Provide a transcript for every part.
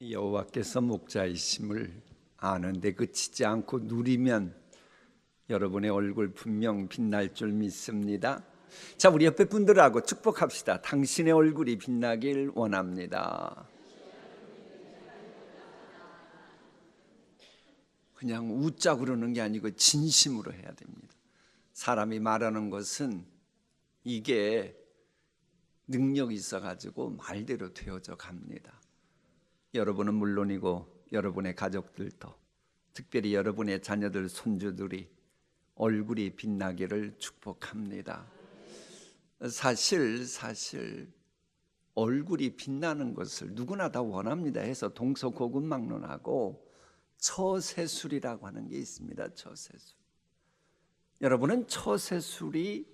여호와께서 목자이심을 아는데 그치지 않고 누리면 여러분의 얼굴 분명 빛날 줄 믿습니다. 자, 우리 옆에 분들하고 축복합시다. 당신의 얼굴이 빛나길 원합니다. 그냥 웃자 그러는 게 아니고 진심으로 해야 됩니다. 사람이 말하는 것은 이게 능력이 있어 가지고 말대로 되어져 갑니다. 여러분은 물론이고 여러분의 가족들도 특별히 여러분의 자녀들 손주들이 얼굴이 빛나기를 축복합니다. 사실 사실 얼굴이 빛나는 것을 누구나 다 원합니다 해서 동서고금 막론하고 처세술이라고 하는 게 있습니다. 처세술. 여러분은 처세술이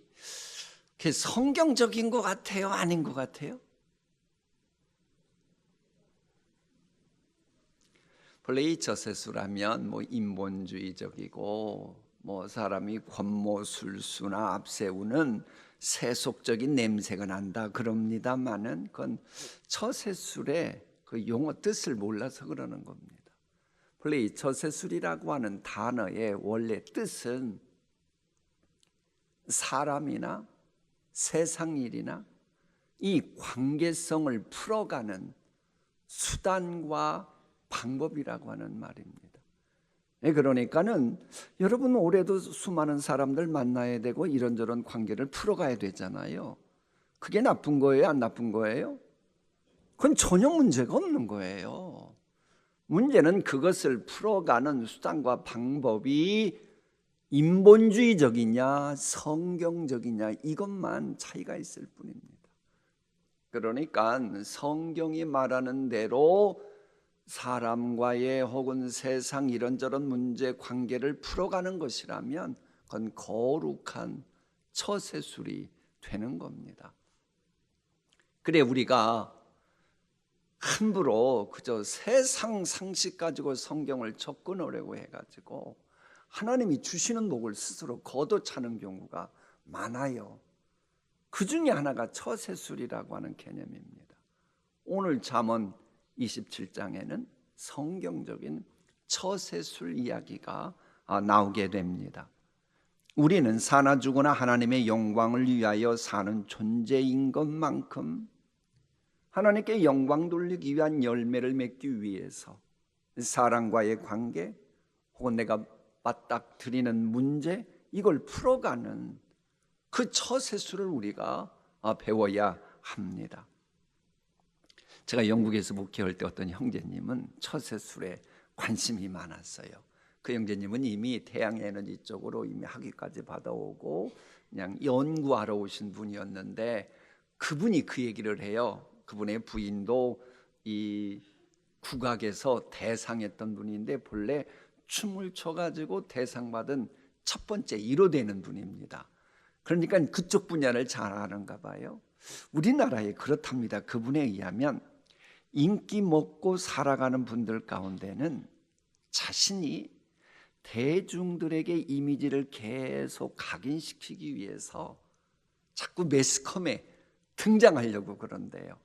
성경적인 것 같아요? 아닌 것 같아요? 본래 저세수라면 뭐 인본주의적이고 뭐 사람이 권모술수나 앞세우는 세속적인 냄새가 난다 그럽니다만은 그건 처세술의 그 용어 뜻을 몰라서 그러는 겁니다. 본래 이 처세술이라고 하는 단어의 원래 뜻은 사람이나 세상 일이나 이 관계성을 풀어가는 수단과 방법이라고 하는 말입니다. 예, 그러니까는 여러분 올해도 수많은 사람들 만나야 되고 이런저런 관계를 풀어가야 되잖아요. 그게 나쁜 거예요? 안 나쁜 거예요? 그건 전혀 문제가 없는 거예요. 문제는 그것을 풀어가는 수단과 방법이 인본주의적이냐 성경적이냐 이것만 차이가 있을 뿐입니다. 그러니까 성경이 말하는 대로 사람과의 혹은 세상 이런저런 문제 관계를 풀어가는 것이라면 그건 거룩한 처세술이 되는 겁니다. 그래 우리가 함부로 그저 세상 상식 가지고 성경을 접근하려고 해가지고 하나님이 주시는 복을 스스로 걷어차는 경우가 많아요. 그 중에 하나가 처세술이라고 하는 개념입니다. 오늘 잠언 27장에는 성경적인 처세술 이야기가 아, 나오게 됩니다. 우리는 사나 죽으나 하나님의 영광을 위하여 사는 존재인 것만큼 하나님께 영광 돌리기 위한 열매를 맺기 위해서 사랑과의 관계 혹은 내가 맞닥뜨리는 문제 이걸 풀어가는 그 처세술을 우리가 아, 배워야 합니다. 제가 영국에서 목회할 때 어떤 형제님은 처세술에 관심이 많았어요. 그 형제님은 이미 태양 에너지 쪽으로 이미 학위까지 받아오고 그냥 연구하러 오신 분이었는데 그분이 그 얘기를 해요. 그분의 부인도 이 국악에서 대상했던 분인데 본래 춤을 춰가지고 대상 받은 첫 번째 1호 되는 분입니다. 그러니까 그쪽 분야를 잘 아는가 봐요. 우리나라에 그렇답니다. 그분에 의하면 인기 먹고 살아가는 분들 가운데는 자신이 대중들에게 이미지를 계속 각인시키기 위해서 자꾸 매스컴에 등장하려고 그런대요.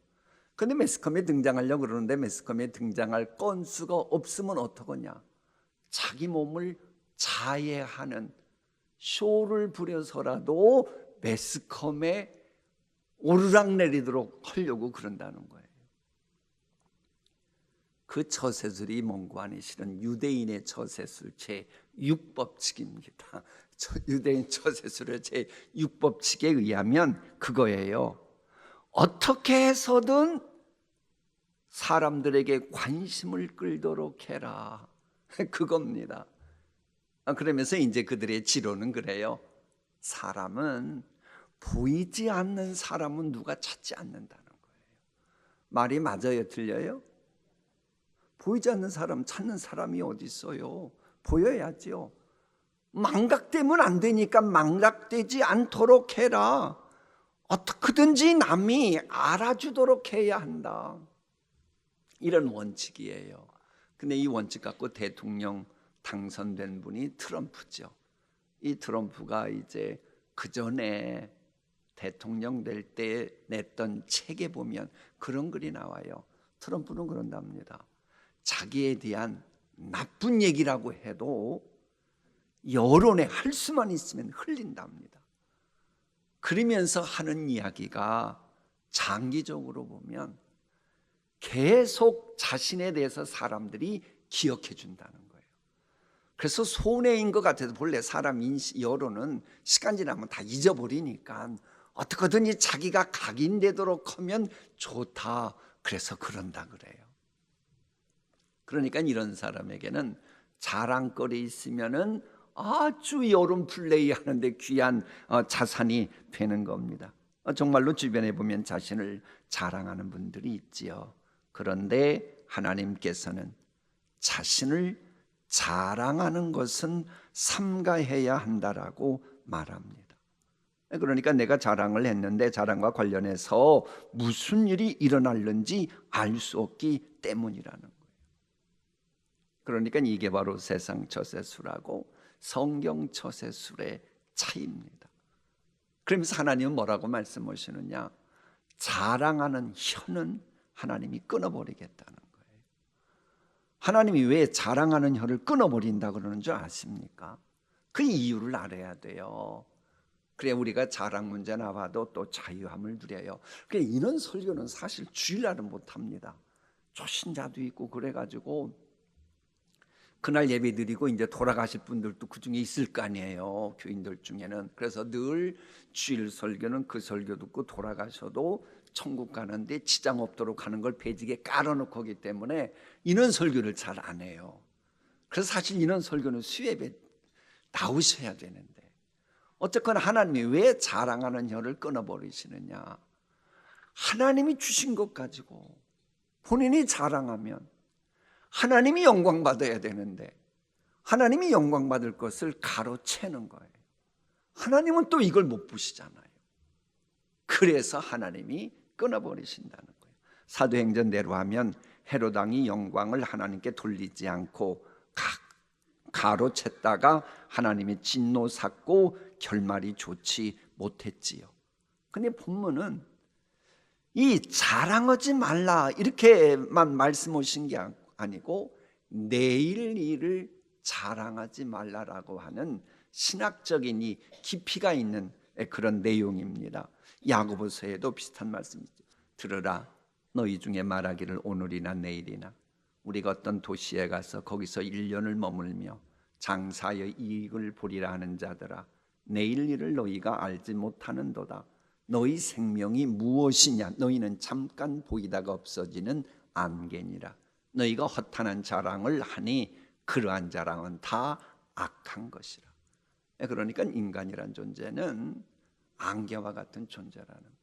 근데 매스컴에 등장하려고 그러는데 매스컴에 등장할 건수가 없으면 어떡하냐? 자기 몸을 자해하는 쇼를 부려서라도 매스컴에 오르락내리도록 하려고 그런다는 거예요. 그 처세술이 아니 실은 유대인의 처세술 제 6법칙입니다. 유대인 처세술의 제 6법칙에 의하면 그거예요. 어떻게 해서든 사람들에게 관심을 끌도록 해라. 그겁니다. 아, 그러면서 이제 그들의 지론은 그래요. 사람은 보이지 않는 사람은 누가 찾지 않는다는 거예요. 말이 맞아요, 틀려요? 보이지 않는 사람 찾는 사람이 어디 있어요? 보여야지요. 망각되면 안 되니까 망각되지 않도록 해라. 어떻게든지 남이 알아주도록 해야 한다. 이런 원칙이에요. 근데 이 원칙 갖고 대통령 당선된 분이 트럼프죠. 이 트럼프가 이제 그 전에 대통령 될 때 냈던 책에 보면 그런 글이 나와요. 트럼프는 그런답니다. 자기에 대한 나쁜 얘기라고 해도 여론에 할 수만 있으면 흘린답니다. 그러면서 하는 이야기가 장기적으로 보면 계속 자신에 대해서 사람들이 기억해 준다는 거예요. 그래서 손해인 것 같아도 본래 사람 인식 여론은 시간 지나면 다 잊어버리니까 어떻게든지 자기가 각인되도록 하면 좋다. 그래서 그런다 그래요. 그러니까 이런 사람에게는 자랑거리 있으면은 아주 여론 플레이 하는데 귀한 어, 자산이 되는 겁니다. 어, 정말로 주변에 보면 자신을 자랑하는 분들이 있지요. 그런데 하나님께서는 자신을 자랑하는 것은 삼가해야 한다라고 말합니다. 그러니까 내가 자랑을 했는데 자랑과 관련해서 무슨 일이 일어날는지 알 수 없기 때문이라는. 그러니까 이게 바로 세상 처세술하고 성경 처세술의 차이입니다. 그러면서 하나님은 뭐라고 말씀하시느냐? 자랑하는 혀는 하나님이 끊어버리겠다는 거예요. 하나님이 왜 자랑하는 혀를 끊어버린다 그러는 줄 아십니까? 그 이유를 알아야 돼요. 그래 우리가 자랑 문제 나와도 또 자유함을 누려요. 그래 이런 설교는 사실 주일날은 못합니다. 초신자도 있고 그래가지고 그날 예배 드리고 이제 돌아가실 분들도 그 중에 있을 거 아니에요. 교인들 중에는. 그래서 늘 주일 설교는 그 설교 듣고 돌아가셔도 천국 가는데 지장 없도록 하는 걸 배직에 깔아놓고 하기 때문에 이런 설교를 잘 안 해요. 그래서 사실 이런 설교는 수예배 나오셔야 되는데 어쨌거나 하나님이 왜 자랑하는 혀를 끊어버리시느냐 하나님이 주신 것 가지고 본인이 자랑하면 하나님이 영광 받아야 되는데 하나님이 영광 받을 것을 가로채는 거예요. 하나님은 또 이걸 못 보시잖아요. 그래서 하나님이 끊어버리신다는 거예요. 사도행전대로 하면 헤로당이 영광을 하나님께 돌리지 않고 가 로챘다가 하나님이 진노 샀고 결말이 좋지 못했지요. 근데 본문은 이 자랑하지 말라 이렇게만 말씀하신 게 아니고 내일 일을 자랑하지 말라라고 하는 신학적인 이 깊이가 있는 그런 내용입니다. 야고보서에도 비슷한 말씀이죠. 들으라 너희 중에 말하기를 오늘이나 내일이나 우리가 어떤 도시에 가서 거기서 1년을 머물며 장사의 이익을 보리라 하는 자들아 내일 일을 너희가 알지 못하는도다 너희 생명이 무엇이냐 너희는 잠깐 보이다가 없어지는 안개니라 너희가 허탄한 자랑을 하니 그러한 자랑은 다 악한 것이라 그러니까 인간이란 존재는 안개와 같은 존재라는 거예요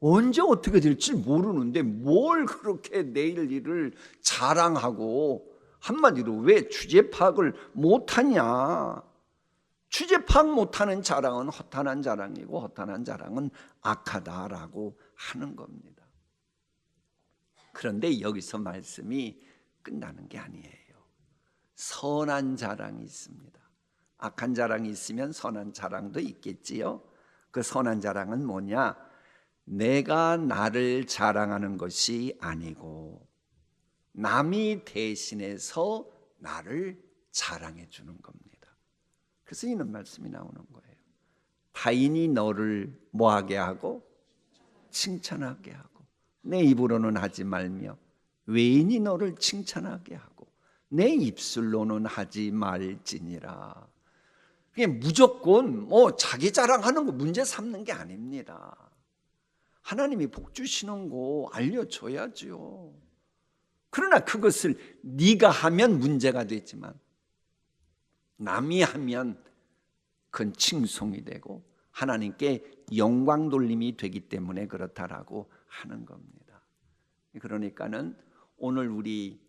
언제 어떻게 될지 모르는데 뭘 그렇게 내일 일을 자랑하고 한마디로 왜 주제 파악을 못하냐? 주제 파악 못하는 자랑은 허탄한 자랑이고 허탄한 자랑은 악하다라고 하는 겁니다. 그런데 여기서 말씀이 끝나는 게 아니에요. 선한 자랑이 있습니다. 악한 자랑이 있으면 선한 자랑도 있겠지요. 그 선한 자랑은 뭐냐? 내가 나를 자랑하는 것이 아니고 남이 대신해서 나를 자랑해 주는 겁니다. 그래서 이런 말씀이 나오는 거예요. 타인이 너를 뭐하게 하고 칭찬하게 하고 내 입으로는 하지 말며 외인이 너를 칭찬하게 하고 내 입술로는 하지 말지니라. 그게 무조건 뭐 자기 자랑하는 거 문제 삼는 게 아닙니다. 하나님이 복 주시는 거 알려줘야지요. 그러나 그것을 네가 하면 문제가 되지만 남이 하면 그건 칭송이 되고 하나님께 영광 돌림이 되기 때문에 그렇다라고 하는 겁니다. 그러니까는 오늘 우리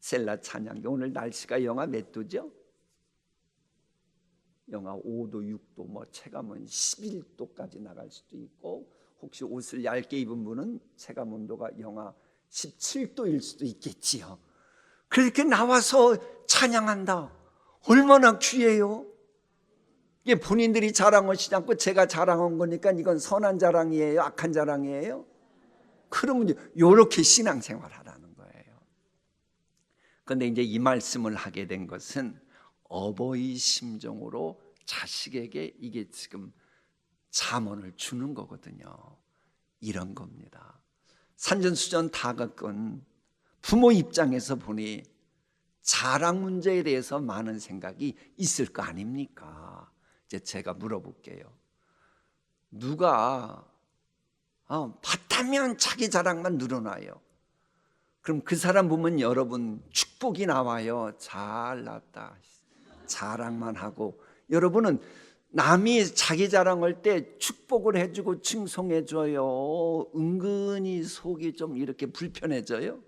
셀라 찬양기 오늘 날씨가 영하 몇 도죠? 영하 5도, 6도, 뭐 체감은 11도까지 나갈 수도 있고 혹시 옷을 얇게 입은 분은 체감 온도가 영하 17도일 수도 있겠지요. 그렇게 나와서 찬양한다. 얼마나 귀해요. 이게 본인들이 자랑하시지 않고 제가 자랑한 거니까 이건 선한 자랑이에요, 악한 자랑이에요. 그러면 이렇게 신앙생활 하라는 거예요. 근데 이제 이 말씀을 하게 된 것은 어버이 심정으로 자식에게 이게 지금 자문을 주는 거거든요. 이런 겁니다. 산전수전 다 겪은 부모 입장에서 보니 자랑 문제에 대해서 많은 생각이 있을 거 아닙니까? 이제 제가 물어볼게요. 누가 어, 봤다면 자기 자랑만 늘어나요. 그럼 그 사람 보면 여러분 축복이 나와요. 잘났다. 자랑만 하고 여러분은 남이 자기 자랑할 때 축복을 해주고 칭송해 줘요. 은근히 속이 좀 이렇게 불편해져요.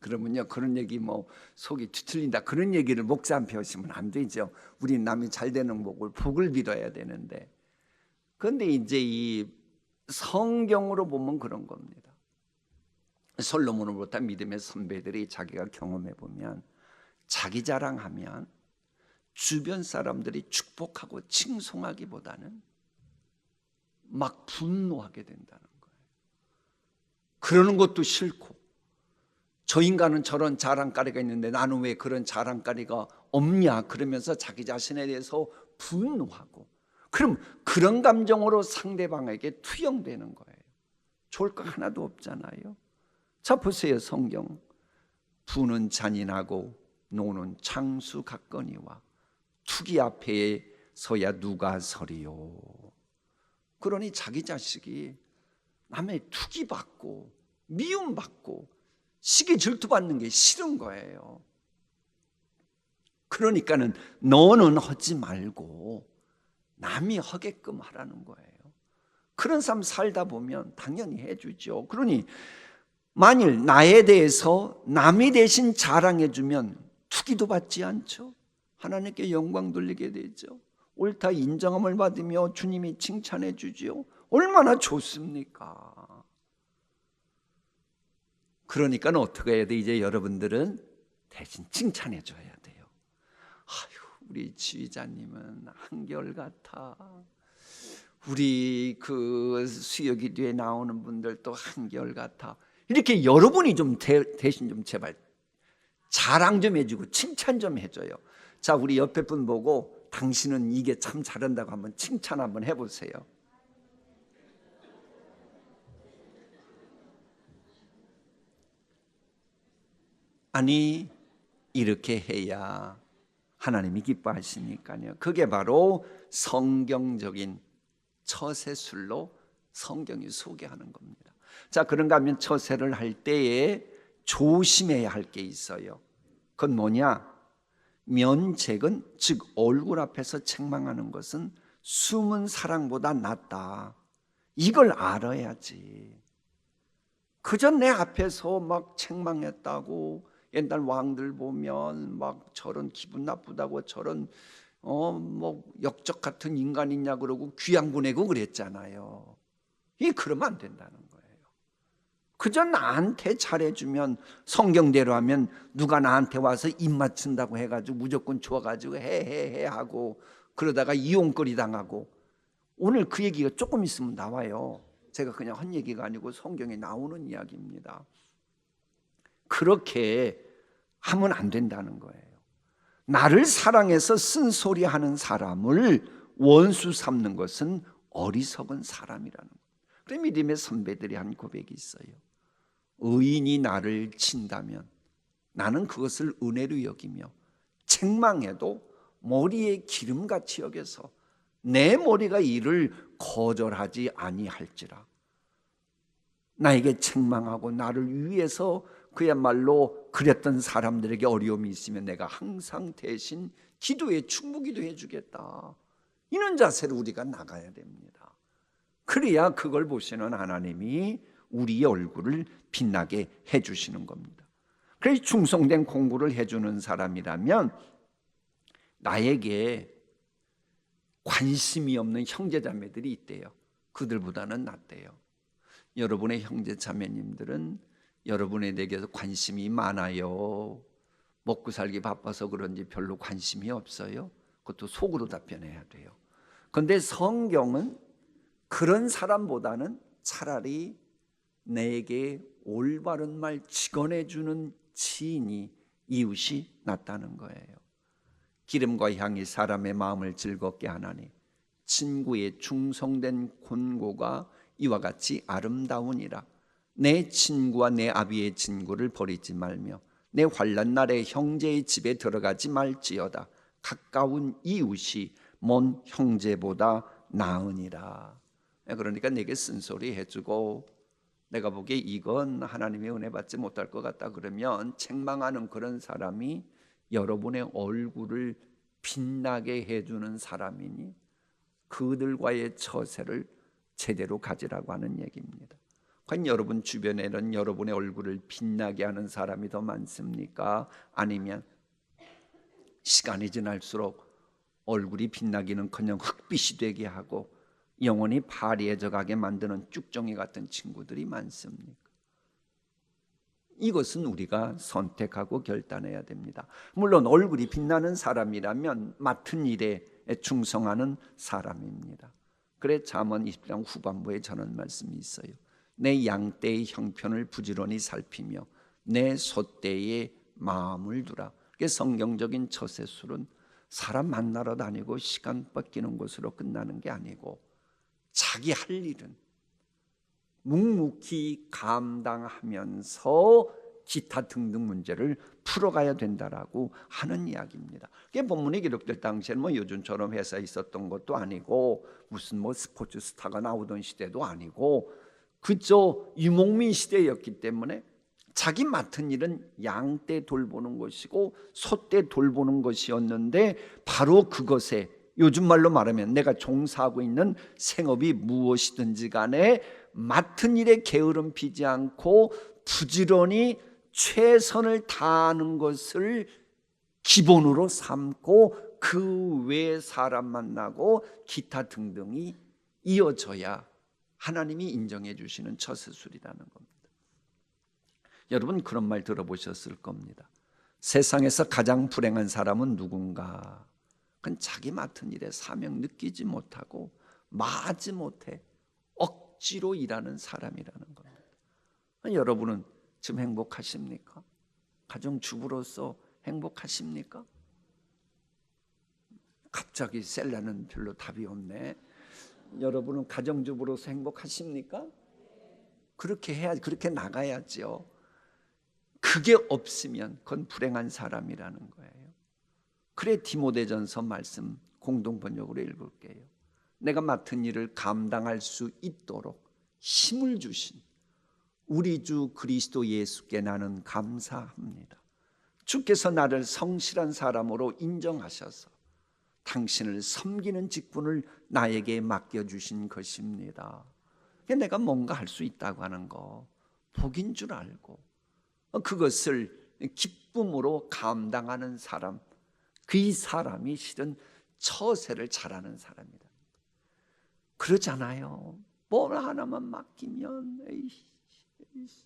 그러면요 그런 얘기 뭐 속이 뒤틀린다 그런 얘기를 목사한테 하시면 안 되죠. 우리 남이 잘 되는 복을 복을 빌어야 되는데. 그런데 이제 이 성경으로 보면 그런 겁니다. 솔로몬으로부터 믿음의 선배들이 자기가 경험해 보면 자기 자랑하면 주변 사람들이 축복하고 칭송하기보다는 막 분노하게 된다는 거예요. 그러는 것도 싫고 저 인간은 저런 자랑거리가 있는데 나는 왜 그런 자랑거리가 없냐 그러면서 자기 자신에 대해서 분노하고 그럼 그런 감정으로 상대방에게 투영되는 거예요. 좋을 거 하나도 없잖아요. 자 보세요 성경 부는 잔인하고 노는 창수 같거니와 투기 앞에 서야 누가 서리요 그러니 자기 자식이 남의 투기 받고 미움 받고 시기 질투 받는 게 싫은 거예요. 그러니까는 너는 하지 말고 남이 하게끔 하라는 거예요. 그런 삶 살다 보면 당연히 해주죠. 그러니 만일 나에 대해서 남이 대신 자랑해주면 투기도 받지 않죠. 하나님께 영광 돌리게 되죠. 옳다 인정함을 받으며 주님이 칭찬해 주지요. 얼마나 좋습니까? 그러니까 어떻게 해야 돼? 이제 여러분들은 대신 칭찬해 줘야 돼요. 아유, 우리 지휘자님은 한결같아. 우리 그 수요 기도에 나오는 분들도 한결같아. 이렇게 여러분이 좀 대, 대신 좀 제발 자랑 좀 해주고 칭찬 좀 해줘요. 자, 우리 옆에 분 보고 당신은 이게 참 잘한다고 한번 칭찬 한번 해보세요. 아니, 이렇게 해야 하나님이 기뻐하시니까요. 그게 바로 성경적인 처세술로 성경이 소개하는 겁니다. 자, 그런가 하면 처세를 할 때에 조심해야 할 게 있어요. 그건 뭐냐? 면책은 즉 얼굴 앞에서 책망하는 것은 숨은 사랑보다 낫다. 이걸 알아야지. 그저 내 앞에서 막 책망했다고 옛날 왕들 보면 막 저런 기분 나쁘다고 저런 어 뭐 역적 같은 인간이냐 그러고 귀양 보 내고 그랬잖아요. 이 그러면 안 된다는 거예요. 그저 나한테 잘해주면 성경대로 하면 누가 나한테 와서 입 맞춘다고 해가지고 무조건 좋아가지고 해해해 하고 그러다가 이용거리 당하고 오늘 그 얘기가 조금 있으면 나와요. 제가 그냥 한 얘기가 아니고 성경에 나오는 이야기입니다. 그렇게 하면 안 된다는 거예요. 나를 사랑해서 쓴소리하는 사람을 원수 삼는 것은 어리석은 사람이라는 거예요. 믿음의 선배들이 한 고백이 있어요. 의인이 나를 친다면 나는 그것을 은혜로 여기며 책망해도 머리에 기름같이 여겨서 내 머리가 이를 거절하지 아니할지라. 나에게 책망하고 나를 위해서 그야말로 그랬던 사람들에게 어려움이 있으면 내가 항상 대신 기도에 충무기도 해주겠다. 이런 자세로 우리가 나가야 됩니다. 그래야 그걸 보시는 하나님이 우리의 얼굴을 빛나게 해주시는 겁니다. 그래서 충성된 공부를 해주는 사람이라면 나에게 관심이 없는 형제자매들이 있대요. 그들보다는 낫대요. 여러분의 형제자매님들은 여러분에 대해서 관심이 많아요. 먹고 살기 바빠서 그런지 별로 관심이 없어요. 그것도 속으로 답변해야 돼요. 그런데 성경은 그런 사람보다는 차라리 내게 올바른 말 직언해 주는 지인이 이웃이 낫다는 거예요. 기름과 향이 사람의 마음을 즐겁게 하나니 친구의 충성된 권고가 이와 같이 아름다우니라. 내 친구와 내 아비의 친구를 버리지 말며 내 환란 날에 형제의 집에 들어가지 말지어다. 가까운 이웃이 먼 형제보다 나으니라. 그러니까 내게 쓴소리 해주고 내가 보기에 이건 하나님의 은혜 받지 못할 것 같다 그러면 책망하는 그런 사람이 여러분의 얼굴을 빛나게 해주는 사람이니 그들과의 처세를 제대로 가지라고 하는 얘기입니다. 과연 여러분 주변에는 여러분의 얼굴을 빛나게 하는 사람이 더 많습니까? 아니면 시간이 지날수록 얼굴이 빛나기는커녕 흑빛이 되게 하고 영혼이 파리해져 가게 만드는 쭉정이 같은 친구들이 많습니까? 이것은 우리가 선택하고 결단해야 됩니다. 물론 얼굴이 빛나는 사람이라면 맡은 일에 충성하는 사람입니다. 그래 잠언 20장 후반부에 저는 말씀이 있어요. 내 양떼의 형편을 부지런히 살피며 내 소떼의 마음을 두라. 그게 성경적인 처세술은 사람 만나러 다니고 시간 뺏기는 것으로 끝나는 게 아니고 자기 할 일은 묵묵히 감당하면서 기타 등등 문제를 풀어가야 된다라고 하는 이야기입니다. 그게 본문에 기록될 당시에는 뭐 요즘처럼 회사에 있었던 것도 아니고 무슨 뭐 스포츠 스타가 나오던 시대도 아니고 그저 유목민 시대였기 때문에 자기 맡은 일은 양떼 돌보는 것이고 소떼 돌보는 것이었는데 바로 그것에 요즘 말로 말하면 내가 종사하고 있는 생업이 무엇이든지 간에 맡은 일에 게으름 피지 않고 부지런히 최선을 다하는 것을 기본으로 삼고 그외 사람 만나고 기타 등등이 이어져야 하나님이 인정해 주시는 처세술이라는 겁니다. 여러분 그런 말 들어보셨을 겁니다. 세상에서 가장 불행한 사람은 누군가? 그건 자기 맡은 일에 사명 느끼지 못하고 마지 못해 억지로 일하는 사람이라는 겁니다. 여러분은 지금 행복하십니까? 가정 주부로서 행복하십니까? 갑자기 셀라는 별로 답이 없네. 여러분은 가정주부로서 행복하십니까? 그렇게 해야 그렇게 나가야죠. 그게 없으면 그건 불행한 사람이라는 거예요. 그래 디모데전서 말씀 공동 번역으로 읽을게요. 내가 맡은 일을 감당할 수 있도록 힘을 주신 우리 주 그리스도 예수께 나는 감사합니다. 주께서 나를 성실한 사람으로 인정하셔서 당신을 섬기는 직분을 나에게 맡겨주신 것입니다. 내가 뭔가 할 수 있다고 하는 거 복인 줄 알고 그것을 기쁨으로 감당하는 사람, 그 사람이 실은 처세를 잘하는 사람이다. 그러잖아요. 뭘 하나만 맡기면 에이씨, 에이씨,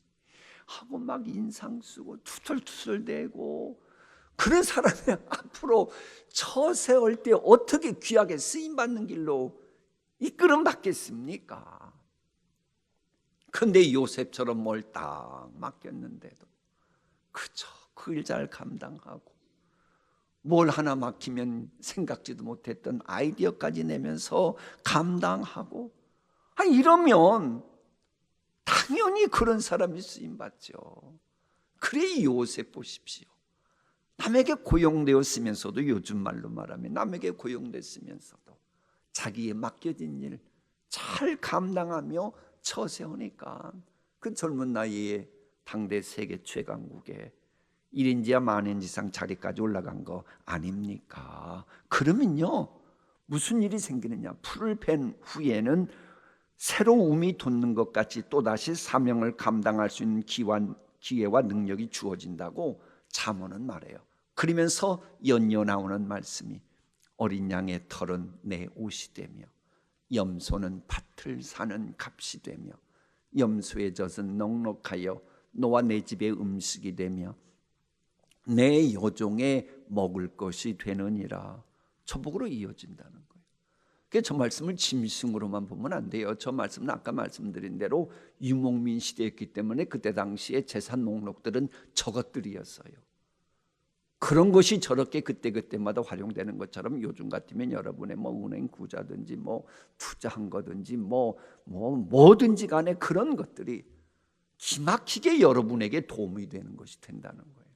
하고 막 인상 쓰고 투덜투덜 대고 그런 사람이 앞으로 처세할 때 어떻게 귀하게 쓰임 받는 길로 이끌음 받겠습니까? 근데 요셉처럼 뭘딱 맡겼는데도 그저 그 일잘 감당하고 뭘 하나 막히면 생각지도 못했던 아이디어까지 내면서 감당하고 아 이러면 당연히 그런 사람이 쓰임 받죠. 그래 요셉 보십시오. 남에게 고용되었으면서도 요즘 말로 말하면 남에게 고용됐으면서도 자기의 맡겨진 일 잘 감당하며 처세하니까 그 젊은 나이에 당대 세계 최강국에 1인지야 만인지상 자리까지 올라간 거 아닙니까? 그러면요 무슨 일이 생기느냐 풀을 팬 후에는 새로 움이 돋는 것 같이 또다시 사명을 감당할 수 있는 기wan, 기회와 능력이 주어진다고 잠언은 말해요 그러면서 연이어 나오는 말씀이 어린 양의 털은 내 옷이 되며 염소는 밭을 사는 값이 되며 염소의 젖은 넉넉하여 너와 내 집의 음식이 되며 내 여종의 먹을 것이 되느니라 초복으로 이어진다는 거예요. 그게 저 말씀을 짐승으로만 보면 안 돼요. 저 말씀은 아까 말씀드린 대로 유목민 시대였기 때문에 그때 당시에 재산 목록들은 저것들이었어요. 그런 것이 저렇게 그때 그때마다 활용되는 것처럼 요즘 같으면 여러분의 뭐 은행 구자든지 뭐 투자한 거든지 뭐 뭐 뭐든지 간에 그런 것들이 기막히게 여러분에게 도움이 되는 것이 된다는 거예요.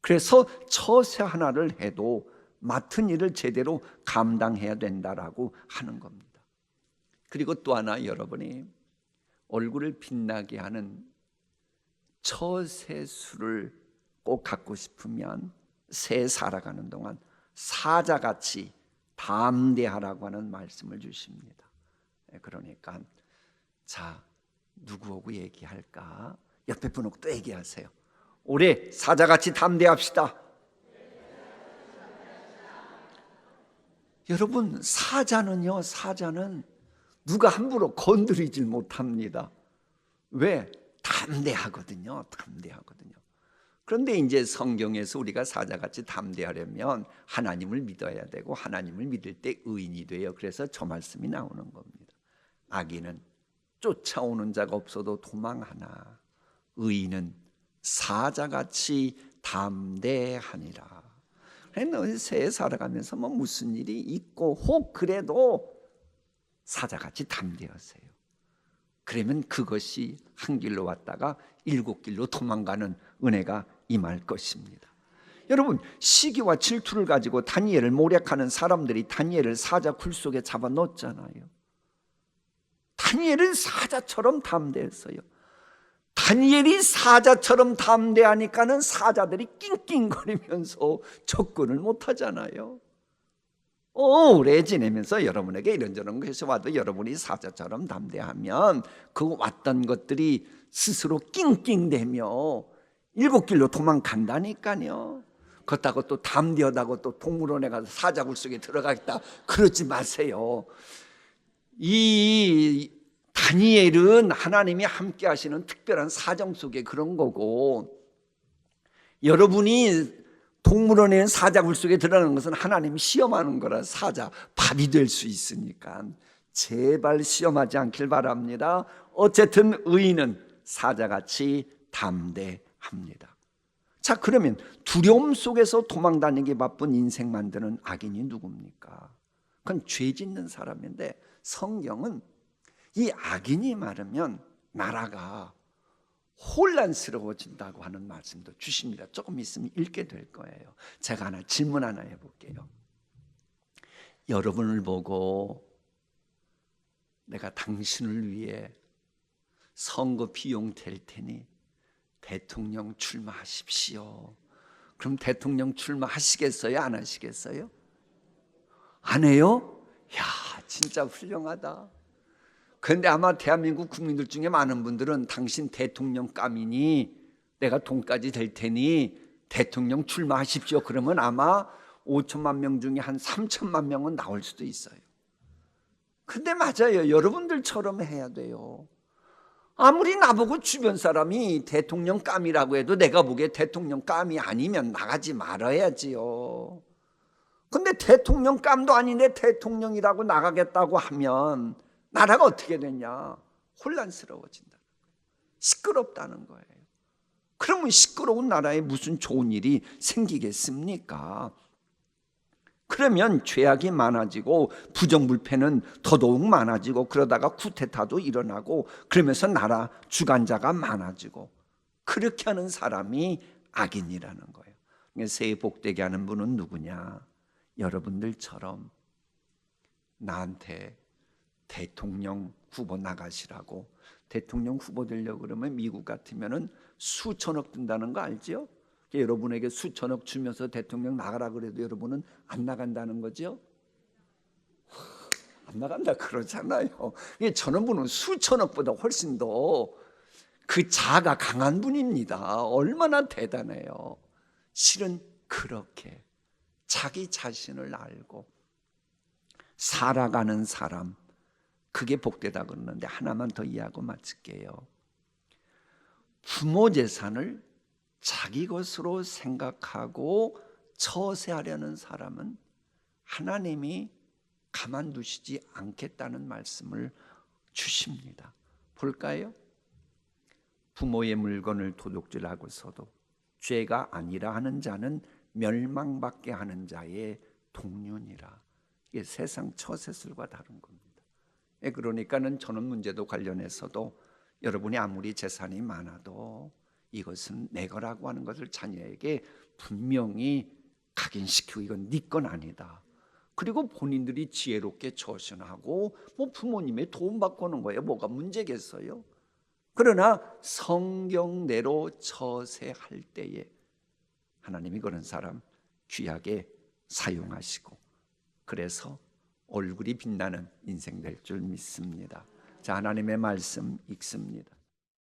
그래서 처세 하나를 해도 맡은 일을 제대로 감당해야 된다라고 하는 겁니다. 그리고 또 하나 여러분이 얼굴을 빛나게 하는 처세수를 꼭 갖고 싶으면 새 살아가는 동안 사자같이 담대하라고 하는 말씀을 주십니다. 예, 그러니까 자 누구하고 얘기할까? 옆에 분하고 또 얘기하세요. 올해 사자같이 담대합시다. 여러분 사자는요 사자는 누가 함부로 건드리질 못합니다. 왜? 담대하거든요. 담대하거든요. 그런데 이제 성경에서 우리가 사자같이 담대하려면 하나님을 믿어야 되고 하나님을 믿을 때 의인이 돼요. 그래서 저 말씀이 나오는 겁니다. 악인은 쫓아오는 자가 없어도 도망하나 의인은 사자같이 담대하니라. 너희 새해 살아가면서 뭐 무슨 일이 있고 혹 그래도 사자같이 담대하세요. 그러면 그것이 한 길로 왔다가 일곱 길로 도망가는 은혜가 임할 것입니다. 여러분 시기와 질투를 가지고 다니엘을 모략하는 사람들이 다니엘을 사자 굴 속에 잡아 넣었잖아요. 다니엘은 사자처럼 담대했어요. 다니엘이 사자처럼 담대하니까는 사자들이 낑낑거리면서 접근을 못하잖아요. 오래 지내면서 여러분에게 이런저런 것이 와도 여러분이 사자처럼 담대하면 그 왔던 것들이 스스로 낑낑대며 일곱 길로 도망간다니까요. 그렇다고 또 담대하다고 또 동물원에 가서 사자굴 속에 들어가겠다 그러지 마세요. 이 다니엘은 하나님이 함께 하시는 특별한 사정 속에 그런 거고 여러분이 동물원에 사자굴 속에 들어가는 것은 하나님이 시험하는 거라 사자 밥이 될 수 있으니까 제발 시험하지 않길 바랍니다. 어쨌든 의인은 사자같이 담대 합니다. 자 그러면 두려움 속에서 도망 다니기 바쁜 인생 만드는 악인이 누굽니까? 그건 죄 짓는 사람인데 성경은 이 악인이 많으면 나라가 혼란스러워진다고 하는 말씀도 주십니다. 조금 있으면 읽게 될 거예요. 제가 하나 질문 하나 해볼게요. 여러분을 보고 내가 당신을 위해 선거 비용 될 테니 대통령 출마하십시오. 그럼 대통령 출마하시겠어요? 안 하시겠어요? 안 해요? 야, 진짜 훌륭하다. 그런데 아마 대한민국 국민들 중에 많은 분들은 당신 대통령 까미니 내가 돈까지 될 테니 대통령 출마하십시오. 그러면 아마 5천만 명 중에 한 3천만 명은 나올 수도 있어요. 근데 맞아요. 여러분들처럼 해야 돼요. 아무리 나보고 주변 사람이 대통령 감이라고 해도 내가 보기에 대통령 감이 아니면 나가지 말아야지요. 근데 대통령 감도 아닌데 대통령이라고 나가겠다고 하면 나라가 어떻게 되냐? 혼란스러워진다. 시끄럽다는 거예요. 그러면 시끄러운 나라에 무슨 좋은 일이 생기겠습니까? 그러면 죄악이 많아지고 부정불패는 더더욱 많아지고 그러다가 쿠데타도 일어나고 그러면서 나라 주관자가 많아지고 그렇게 하는 사람이 악인이라는 거예요. 새해 복되게 하는 분은 누구냐? 여러분들처럼 나한테 대통령 후보 나가시라고 대통령 후보 되려고 그러면 미국 같으면은 수천억 든다는 거 알죠? 여러분에게 수천억 주면서 대통령 나가라 그래도 여러분은 안 나간다는 거죠? 안 나간다 그러잖아요. 저런 분은 수천억보다 훨씬 더 그 자가 강한 분입니다. 얼마나 대단해요. 실은 그렇게 자기 자신을 알고 살아가는 사람, 그게 복되다 그러는데 하나만 더 이해하고 마칠게요. 부모 재산을 자기 것으로 생각하고 처세하려는 사람은 하나님이 가만두시지 않겠다는 말씀을 주십니다. 볼까요? 부모의 물건을 도둑질하고서도 죄가 아니라 하는 자는 멸망받게 하는 자의 동륜이라. 이게 세상 처세술과 다른 겁니다. 예, 그러니까는 저는 문제도 관련해서도 여러분이 아무리 재산이 많아도 이것은 내 거라고 하는 것을 자녀에게 분명히 각인시키고 이건 네 건 아니다. 그리고 본인들이 지혜롭게 처신하고 뭐 부모님의 도움 받고 하는 거예요. 뭐가 문제겠어요? 그러나 성경대로 처세할 때에 하나님이 그런 사람 귀하게 사용하시고 그래서 얼굴이 빛나는 인생 될 줄 믿습니다. 자, 하나님의 말씀 읽습니다.